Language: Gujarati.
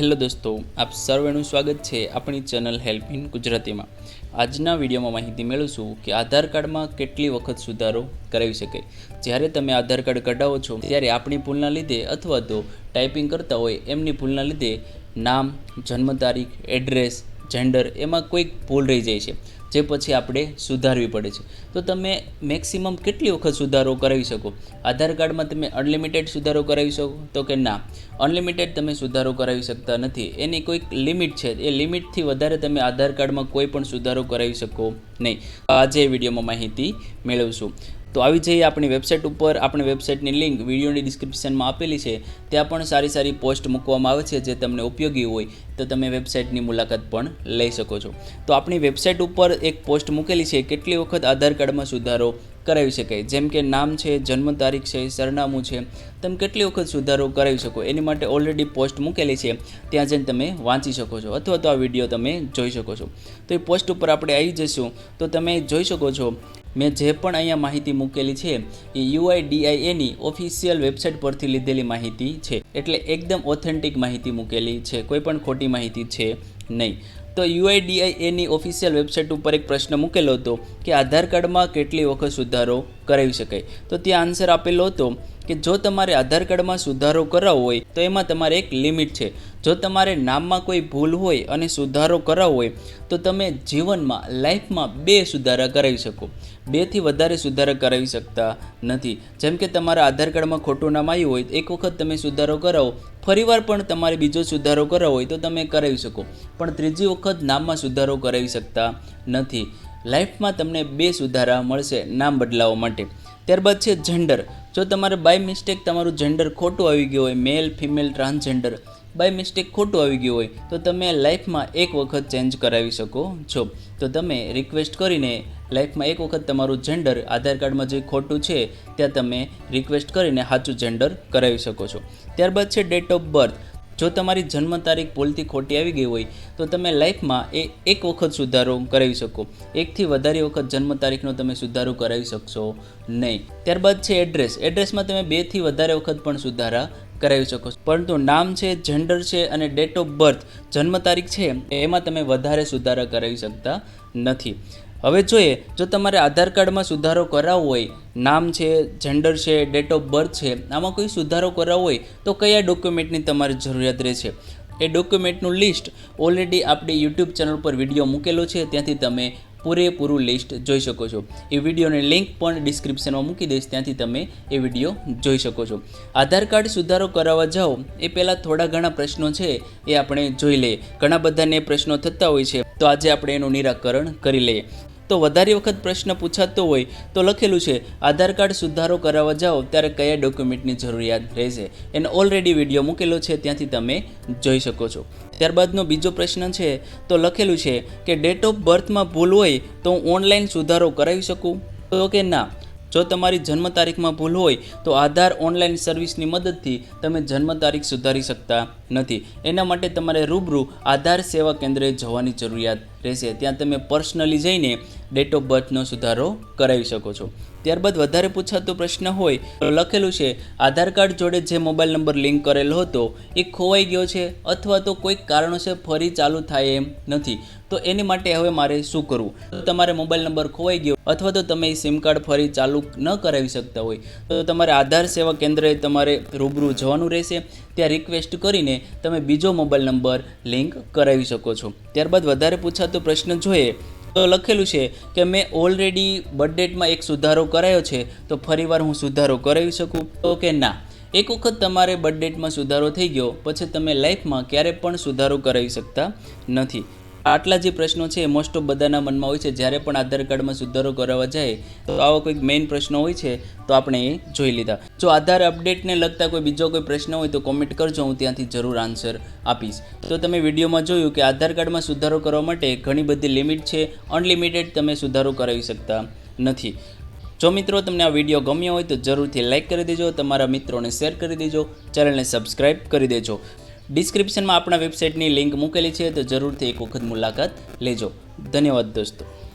હેલો દોસ્તો, આપ સર્વેનું સ્વાગત છે આપણી ચેનલ હેલ્પ ઇન ગુજરાતીમાં. આજના વિડીયોમાં માહિતી મેળવશું કે આધાર કાર્ડમાં કેટલી વખત સુધારો કરાવી શકાય. જ્યારે તમે આધાર કાર્ડ કઢાવો છો, ત્યારે આપણી ભૂલના લીધે અથવા તો ટાઈપિંગ કરતા હોય, એમની ભૂલના લીધે નામ, જન્મ તારીખ, એડ્રેસ જેન્ડર એમાં કોઈક ભૂલ રહી જાય છે, જે પછી આપણે સુધારવી પડે છે. તો તમે મેક્સિમમ કેટલી વખત સુધારો કરાવી શકો? આધાર કાર્ડમાં તમે અનલિમિટેડ સુધારો કરાવી શકો? તો કે ના. અનલિમિટેડ તમે સુધારો કરાવી શકતા નથી. એની કોઈક લિમિટ છે. એ લિમિટથી વધારે તમે આધાર કાર્ડમાં કોઈ પણ સુધારો કરાવી શકો નહીં. આજે વિડીયોમાં માહિતી મેળવશું. તો આવી જઈએ આપણી વેબસાઇટ ઉપર આપણી વેબસાઇટની લિંક વિડીયોની ડિસ્ક્રિપ્શનમાં આપેલી છે, ત્યાં પણ સારી સારી પોસ્ટ મૂકવામાં આવે છે જે તમને ઉપયોગી હોય, તો તમે વેબસાઇટની મુલાકાત પણ લઈ શકો છો. તો આપણી વેબસાઇટ ઉપર એક પોસ્ટ મૂકેલી છે, કેટલી વખત આધાર કાર્ડમાં સુધારો કરાવી શકાય. જેમ કે નામ છે, જન્મ તારીખ છે, સરનામું છે, તમે કેટલી વખત સુધારો કરાવી શકો, એની માટે ઓલરેડી પોસ્ટ મૂકેલી છે. ત્યાં જઈને તમે વાંચી શકો છો અથવા તો આ વીડિયો તમે જોઈ શકો છો. તો એ પોસ્ટ ઉપર આપણે આવી જઈશું. તો તમે જોઈ શકો છો, મેં જે પણ અહીંયા માહિતી મૂકેલી છે, એ યુઆઈડીઆઈએની ઓફિશિયલ વેબસાઇટ પરથી લીધેલી માહિતી છે. એટલે એકદમ ઓથેન્ટિક માહિતી મૂકેલી છે. કોઈ પણ ખોટી માહિતી છે નહીં. તો યુઆઈડીઆઈએની ઓફિશિયલ વેબસાઇટ ઉપર એક પ્રશ્ન મૂકેલો હતો કે આધાર કાર્ડમાં કેટલી વખત સુધારો કરાવી શકાય? તો ત્યાં આન્સર આપેલો હતો કે જો તમારે આધાર કાર્ડમાં સુધારો કરાવવો હોય, તો એમાં તમારે એક લિમિટ છે. જો તમારે નામમાં કોઈ ભૂલ હોય અને સુધારો કરાવવો હોય, તો તમે જીવનમાં લાઈફમાં બે સુધારા કરાવી શકો. બેથી વધારે સુધારા કરાવી શકતા નથી. જેમ કે તમારા આધાર કાર્ડમાં ખોટું નામ આવ્યું હોય, એક વખત તમે સુધારો કરાવો, ફરીવાર પણ તમારે બીજો સુધારો કરાવવો હોય, તો તમે કરાવી શકો. પણ ત્રીજી વખત નામમાં સુધારો કરાવી શકતા નથી. લાઈફમાં તમને બે સુધારા મળશે, નામ બદલાવવા માટે. ત્યારબાદ છે જેન્ડર જો તમારે બાય મિસ્ટેક તમારું જેન્ડર ખોટું આવી ગયું હોય male female transgender by mistake ખોટું આવી ગયું હોય, તો તમે લાઈફમાં એક વખત ચેન્જ કરાવી શકો છો. તો તમે રિક્વેસ્ટ કરીને લાઈફમાં એક વખત તમારું જેન્ડર આધાર કાર્ડમાં જે ખોટું છે, ત્યાં તમે રિક્વેસ્ટ કરીને સાચું જેન્ડર કરાવી શકો છો. ત્યારબાદ છે ડેટ ઓફ બર્થ જો તમારી જન્મ તારીખ ભૂલથી ખોટી આવી ગઈ હોય, તો તમે લાઈફમાં એ એક વખત સુધારો કરાવી શકો. એકથી વધારે વખત જન્મ તારીખનો તમે સુધારો કરાવી શકશો નહીં. ત્યારબાદ છે એડ્રેસ. એડ્રેસમાં તમે બેથી વધારે વખત પણ સુધારા કરાવી શકો છો. પરંતુ નામ છે જેન્ડર છે અને ડેટ ઓફ બર્થ જન્મ તારીખ છે, એમાં તમે વધારે સુધારા કરાવી શકતા નથી. હવે જોઈએ, જો તમારે આધાર કાર્ડમાં સુધારો કરાવવો હોય, નામ છે જેન્ડર છે ડેટ ઓફ બર્થ છે, આમાં કોઈ સુધારો કરાવવો હોય, તો કયા ડોક્યુમેન્ટની તમારે જરૂરિયાત રહેશે? એ ડોક્યુમેન્ટનું લિસ્ટ ઓલરેડી આપણી યુટ્યુબ ચેનલ પર વીડિયો મૂકેલો છે, ત્યાંથી તમે પૂરેપૂરું લિસ્ટ જોઈ શકો છો. એ વિડીયોની લિંક પણ ડિસ્ક્રિપ્શનમાં મૂકી દઈશ, ત્યાંથી તમે એ વીડિયો જોઈ શકો છો. આધાર કાર્ડ સુધારો કરાવવા જાઓ, એ પહેલાં થોડા ઘણા પ્રશ્નો છે, એ આપણે જોઈ લઈએ. ઘણા બધાને પ્રશ્નો થતા હોય છે, તો આજે આપણે એનું નિરાકરણ કરી લઈએ. તો વધારે વખત પ્રશ્ન પૂછાતો હોય તો લખેલું છે, આધાર કાર્ડ સુધારો કરાવવા જાઓ, ત્યારે કયા ડોક્યુમેન્ટની જરૂરિયાત રહેશે? એનો ઓલરેડી વીડિયો મૂકેલો છે, ત્યાંથી તમે જોઈ શકો છો. ત્યારબાદનો બીજો પ્રશ્ન છે, તો લખેલું છે કે ડેટ ઓફ બર્થમાં ભૂલ હોય તો હું ઓનલાઈન સુધારો કરાવી શકું? તો કે ના, જો તમારી જન્મ તારીખમાં ભૂલ હોય તો આધાર ઓનલાઈન સર્વિસની મદદથી તમે જન્મ તારીખ સુધારી શકતા નથી. એના માટે તમારે રૂબરૂ આધાર સેવા કેન્દ્રે જવાની જરૂરિયાત રહેશે. ત્યાં તમે પર્સનલી જઈને ડેટ ઓફ બર્થનો સુધારો કરાવી શકો છો. ત્યારબાદ વધારે પૂછાતો પ્રશ્ન હોય તો લખેલું છે, આધાર કાર્ડ જોડે જે મોબાઈલ નંબર લિંક કરેલો હતો, એ ખોવાઈ ગયો છે અથવા તો કોઈક કારણોસર ફરી ચાલુ થાય એમ નથી. તો એની માટે હવે મારે શું કરવું? તો તમારે મોબાઈલ નંબર ખોવાઈ ગયો અથવા તો તમે સિમ કાર્ડ ફરી ચાલુ ન કરાવી શકતા હોય. તો તમારે આધાર સેવા કેન્દ્રે તમારે રૂબરૂ જવાનું રહેશે. ત્યાં રિક્વેસ્ટ કરીને તમે બીજો મોબાઈલ નંબર લિંક કરાવી શકો છો. ત્યારબાદ વધારે પૂછાતો પ્રશ્ન જોઈએ તો લખેલું છે કે મેં ઓલરેડી બર્થડેટમાં એક સુધારો કરાયો છે, તો ફરીવાર હું સુધારો કરાવી શકું? તો કે ના. એક વખત તમારે બર્થડેટમાં સુધારો થઈ ગયો, પછી તમે લાઈફમાં ક્યારે પણ સુધારો કરાવી શકતા નથી. આટલા જે પ્રશ્નો છે મોસ્ટ ઓફ બધાના મનમાં હોય છે. જ્યારે પણ આધાર કાર્ડમાં સુધારો કરાવવા જાય, તો આવા કોઈક મેઇન પ્રશ્નો હોય છે, તો આપણે એ જોઈ લીધા. જો આધાર અપડેટને લગતા કોઈ બીજો કોઈ પ્રશ્ન હોય, તો કોમેન્ટ કરજો, હું ત્યાંથી જરૂર આન્સર આપીશ. તો તમે વિડીયોમાં જોયું કે આધાર કાર્ડમાં સુધારો કરવા માટે ઘણી બધી લિમિટ છે. અનલિમિટેડ તમે સુધારો કરાવી શકતા નથી. જો મિત્રો તમને આ વીડિયો ગમ્યો હોય, તો જરૂરથી લાઇક કરી દેજો. તમારા મિત્રોને શેર કરી દેજો. ચેનલને સબસ્ક્રાઈબ કરી દેજો. ડિસ્ક્રિપ્શનમાં આપણા વેબસાઇટની લિંક મૂકેલી છે તો જરૂરથી એક વખત મુલાકાત લેજો. ધન્યવાદ દોસ્તો.